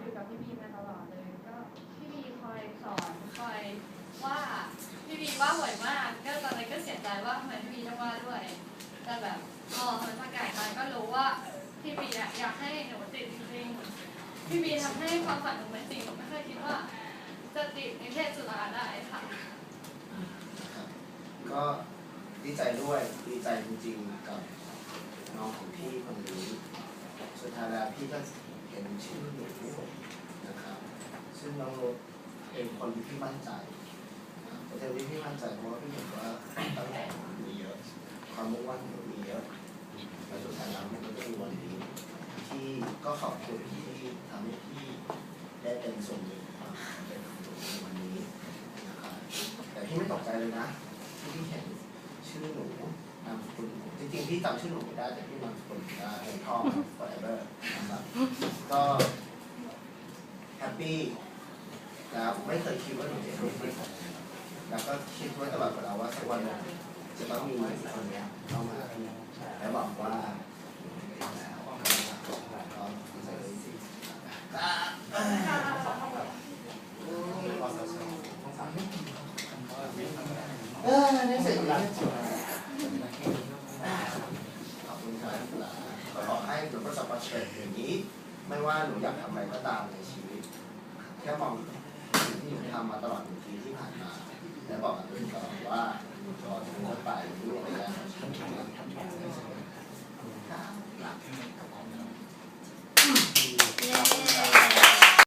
อยู่กับพี่บีมาตลอดเลย ก็พี่บีคอยสอนคอยว่าพี่บีว่าบ่อยมาก ก็ตอนนั้นก็เสียใจว่าทำไมพี่บีต้องว่าด้วย แต่แบบพอมันประกาศมาก็รู้ว่าพี่บีอยากให้หนูติดจริงๆพี่บีทำให้ความฝันหนูเป็นจริงหนูไม่เคยคิดว่า จะติดในเทศจุฬาได้ค่ะ ก็ดีใจด้วยดีใจจริงๆกับน้องของพี่คนนี้สุดท้ายแล้วพี่ก็เห็นชื่อหนูนะครับ ซึ่งน้องรถ เป็นคนที่มั่นใจนะครับแต่ที่พี่มั่นใจเพราะว่าพี่เห็นว่าความตั้งใจของหนูมีเยอะ ความมุ่งมั่นของหนูมีเยอะและสุดท้ายแล้วมันก็มีวันนี้ที่ก็ขอบคุณที่ทำให้พี่ได้เป็นส่วนหนึ่งของความเป็นของหนูในวันนี้นะครับแต่พี่ไม่ตกใจเลยนะที่พี่เห็นชื่อหนูนามสกุลหนูจริงๆพี่จำชื่อหนูไม่ได้แต่พี่นามสกุลได้ในท่อ forever นะครับก็แฮปปี้ แล้วไม่เคยคิดว่าหนูจะเป็นที่ผมแล้วก็คิดไว้ตลอดเวลาว่าสักวันหนึ่งจะต้องมีคนเนี้ยเข้ามาและบอกว่าเออนี่เสร็จแล้วขอบคุณครับขอให้หนูประสบความสำเร็จอย่างนี้ ไม่ว่าหนูอยากทำอะไรก็ตามในชีวิต แค่มอง ที่ทำมาตลอดหนึ่งปีที่ผ่านมา และบอกกับตัวเองตลอด